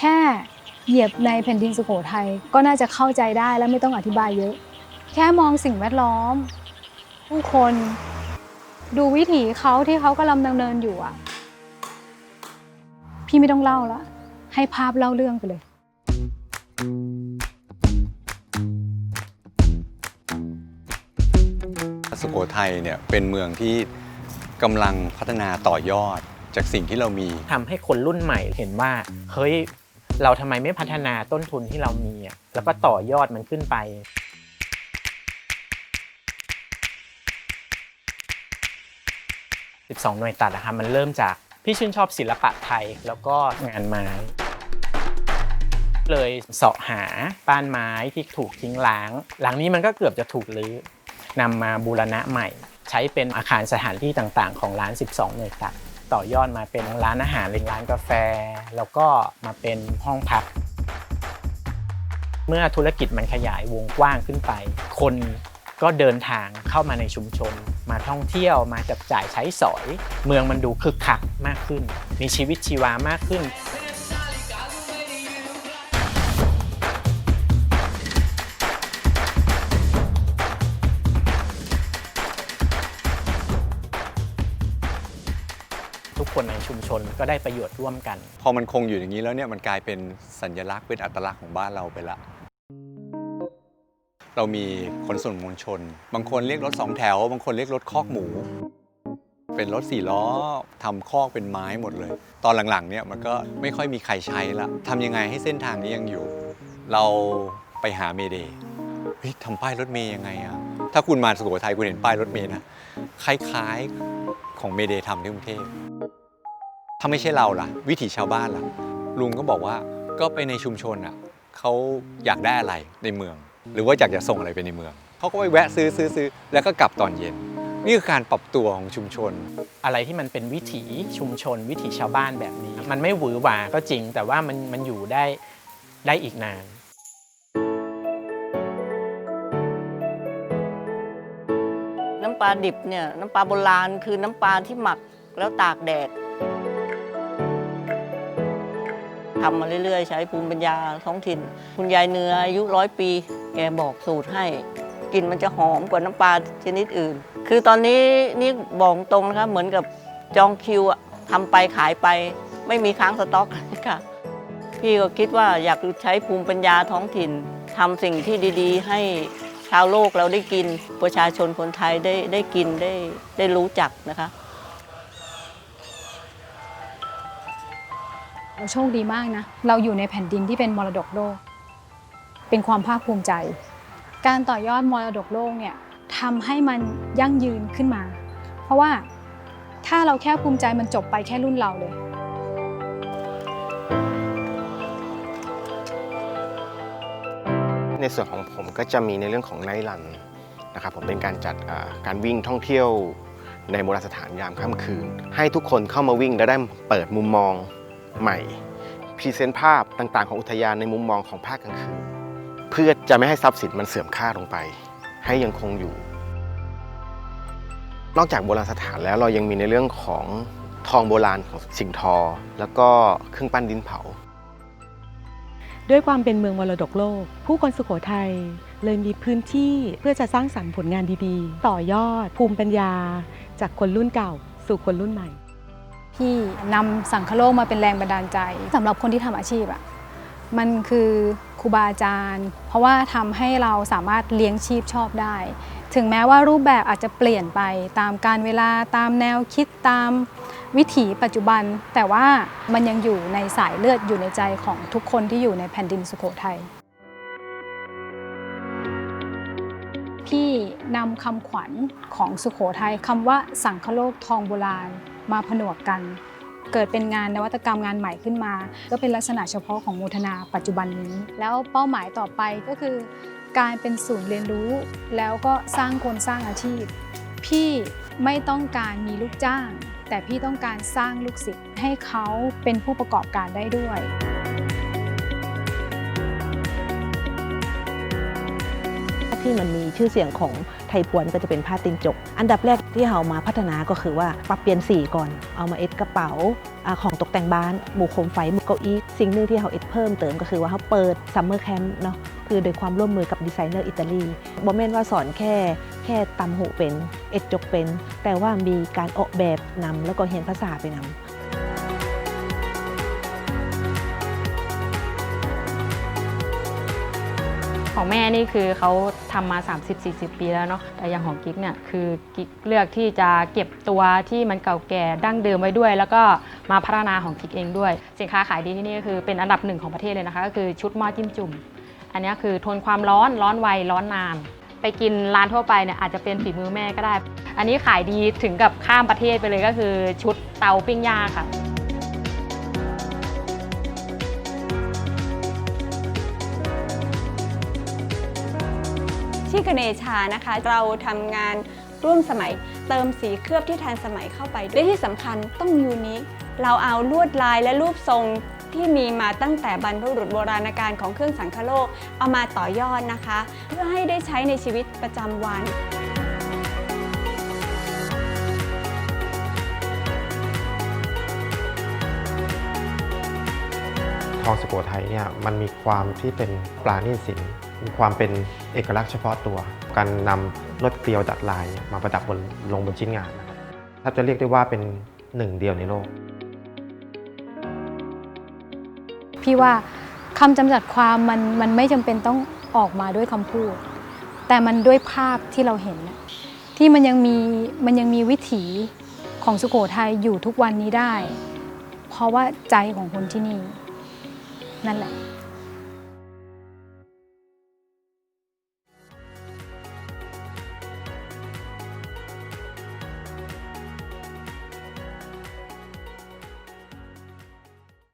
แค่เหยียบในแผ่นดินสุโขทัยก็น่าจะเข้าใจได้และไม่ต้องอธิบายเยอะ แค่มองสิ่งแวดล้อม ผู้คน ดูวิถีเขาที่เขากำลังดำเนินอยู่อะ พี่ไม่ต้องเล่าละให้ภาพเล่าเรื่องไปเลย สุโขทัยเนี่ยเป็นเมืองที่กำลังพัฒนาต่อยอดจากสิ่งที่เรามี ทำให้คนรุ่นใหม่เห็นว่า เฮ้ย เราทำไมไม่พัฒนาต้นทุนที่เรามีอะแล้วก็ต่อยอดมันขึ้นไป 12 หน่วยตัดอะครับมันเริ่มจากพี่ชื่นชอบศิลปะไทยแล้วก็งานไม้ เลยเสาะหาป้านไม้ที่ถูกทิ้งร้าง หลังนี้มันก็เกือบจะถูกรื้อนำมาบูรณะใหม่ ใช้เป็นอาคารสถานที่ต่างๆ ของร้าน 12 หน่วยตัด ต่อยอดมาเป็นร้านอาหารเป็นร้านกาแฟ แล้วก็มาเป็นห้องพัก เมื่อธุรกิจมันขยายวงกว้างขึ้นไป คนก็เดินทางเข้ามาในชุมชน มาท่องเที่ยวมาจับจ่ายใช้สอย เมืองมันดูคึกคักมากขึ้น มีชีวิตชีวามากขึ้น คนในชุมชนก็ได้ประโยชน์ร่วมกัน พอมันคงอยู่อย่างนี้แล้วเนี่ยมันกลายเป็นสัญลักษณ์เป็นอัตลักษณ์ของบ้านเราไปละ เรามีขนส่งมวลชน บางคนเรียกรถสองแถว บางคนเรียกรถคอกหมู เป็นรถสี่ล้อทำคอกเป็นไม้หมดเลย ตอนหลังๆเนี่ยมันก็ไม่ค่อยมีใครใช้ละทำยังไงให้เส้นทางนี้ยังอยู่ เราไปหาเมเดย์ทำป้ายรถเมย์ยังไงอะถ้าคุณมาสุโขทัยคุณเห็นป้ายรถเมย์นะคล้ายๆของเมเดย์ทำที่กรุงเทพ ถ้าไม่ใช่เราล่ะ วิถีชาวบ้านล่ะ ลุงก็บอกว่าก็ไปในชุมชนอะเขาอยากได้อะไรในเมือง หรือว่าอยากจะส่งอะไรไปในเมืองเขาก็ไปแวะซื้อซื้อซื้อแล้วก็กลับตอนเย็น นี่คือการปรับตัวของชุมชน อะไรที่มันเป็นวิถีชุมชน วิถีชาวบ้านแบบนี้ มันไม่หวือหวาก็จริง แต่ว่ามันมันอยู่ได้ได้อีกนานน้ำปลาดิบเนี่ยน้ำปลาโบราณคือน้ำปลาที่หมักแล้วตากแดด ทำมาเรื่อยๆ ใช้ภูมิปัญญาท้องถิ่น คุณยายเนื้ออายุร้อยปี แกบอกสูตรให้กลิ่นมันจะหอมกว่าน้ำปลาชนิดอื่น คือตอนนี้นี่บอกตรงนะคะเหมือนกับจองคิวอะทำไปขายไป ไม่มีค้างสต็อกค่ะ พี่ก็คิดว่าอยากใช้ภูมิปัญญาท้องถิ่นทำสิ่งที่ดีๆ ให้ชาวโลกเราได้กิน ประชาชนคนไทยได้ได้กินได้ได้รู้จักนะคะ เราโชคดีมากนะ เราอยู่ในแผ่นดินที่เป็นมรดกโลก เป็นความภาคภูมิใจ การต่อยอดมรดกโลกเนี่ยทำให้มันยั่งยืนขึ้นมา เพราะว่าถ้าเราแค่ภูมิใจมันจบไปแค่รุ่นเราเลยในส่วนของผมก็จะมีในเรื่องของไนท์รันนะครับผมเป็นการจัดการวิ่งท่องเที่ยวในโบราณสถานยามค่ำคืน ให้ทุกคนเข้ามาวิ่งและได้เปิดมุมมอง ใหม่พรีเซนต์ภาพต่างๆ ของอุทยานในมุมมองของภาคกลางคืนเพื่อจะไม่ให้ทรัพย์สินมันเสื่อมค่าลงไป ให้ยังคงอยู่ นอกจากโบราณสถานแล้วเรายังมีในเรื่องของทองโบราณของสิงห์ทอ แล้วก็เครื่องปั้นดินเผา ด้วยความเป็นเมืองมรดกโลก ผู้คนสุโขทัยเลยมีพื้นที่เพื่อจะสร้างสรรค์ผลงานดีๆ ต่อยอดภูมิปัญญา จากคนรุ่นเก่าสู่คนรุ่นใหม่ ที่นำสังคโลกมาเป็นแรงบันดาลใจสำหรับคนที่ทำอาชีพอะมันคือครูบาอาจารย์ เพราะว่าทำให้เราสามารถเลี้ยงชีพชอบได้ ถึงแม้ว่ารูปแบบอาจจะเปลี่ยนไปตามการเวลาตามแนวคิดตามวิถีปัจจุบัน แต่ว่ามันยังอยู่ในสายเลือดอยู่ในใจของทุกคนที่อยู่ในแผ่นดินสุโขทัยพี่นำคำขวัญของสุโขทัยคำว่าสังคโลกทองโบราณ มาผนวกกัน เกิดเป็นงานนวัตกรรมงานใหม่ขึ้นมา ก็เป็นลักษณะเฉพาะของโมทนาปัจจุบันนี้ แล้วเป้าหมายต่อไปก็คือ การเป็นศูนย์เรียนรู้ แล้วก็สร้างคนสร้างอาชีพ พี่ไม่ต้องการมีลูกจ้าง แต่พี่ต้องการสร้างลูกศิษย์ให้เขาเป็นผู้ประกอบการได้ด้วย ที่มันมีชื่อเสียงของไทยพวนก็จะเป็นผ้าตินจก อันดับแรกที่เรามาพัฒนาก็คือว่าปรับเปลี่ยนสีก่อน เอามาเอ็ดกระเป๋าอของตกแต่งบ้าน หมู่โคมไฟหมู่เก้าอี้สิ่งหนึ่งที่เราเอ็ดเพิ่มเติมก็คือว่าเขาเปิดซัมเมอร์แคมป์เนาะคือโดยความร่วมมือกับดีไซเนอร์อิตาลีบ่แม่นว่าสอนแค่แค่ตำหูเป็น เอ็ดจกเป็น แต่ว่ามีการออกแบบนำแล้วก็เรียนภาษาไปนำ ของแม่นี่คือเขาทำมา 30-40 ปีแล้วเนาะแต่อย่างของกิ๊กเนี่ยคือกิ๊กเลือกที่จะเก็บตัวที่มันเก่าแก่ดั้งเดิมไว้ด้วย แล้วก็มาพัฒนาของกิ๊กเองด้วย สินค้าขายดีที่นี่ก็คือเป็นอันดับหนึ่งของประเทศเลยนะคะ ก็คือชุดหม้อจิ้มจุ่ม อันนี้คือทนความร้อนร้อนไวร้อนนาน ไปกินร้านทั่วไปเนี่ยอาจจะเป็นฝีมือแม่ก็ได้ อันนี้ขายดีถึงกับข้ามประเทศไปเลยก็คือชุดเตาปิ้งย่างค่ะ ที่กเนชานะคะ เราทำงานร่วมสมัยเติมสีเคลือบที่ทันสมัยเข้าไปและที่สำคัญต้องยูนิคเราเอาลวดลายและรูปทรงที่มีมาตั้งแต่บรรพบุรุษโบราณกาลของเครื่องสังคโลก เอามาต่อยอดนะคะ เพื่อให้ได้ใช้ในชีวิตประจำวันทองสุโขทัยเนี่ยมันมีความที่เป็นปราณีตศิลป์ มีความเป็นเอกลักษณ์เฉพาะตัว การนำลวดเกลียวดัดลายมาประดับบนลงบนชิ้นงานนะครับถ้าจะเรียกได้ว่าเป็นหนึ่งเดียวในโลก พี่ว่าคำจำกัดความมันมันไม่จำเป็นต้องออกมาด้วยคำพูด แต่มันด้วยภาพที่เราเห็น ที่มันยังมีมันยังมีวิถีของสุโขทัยอยู่ทุกวันนี้ได้ เพราะว่าใจของคนที่นี่ นั่นแหละ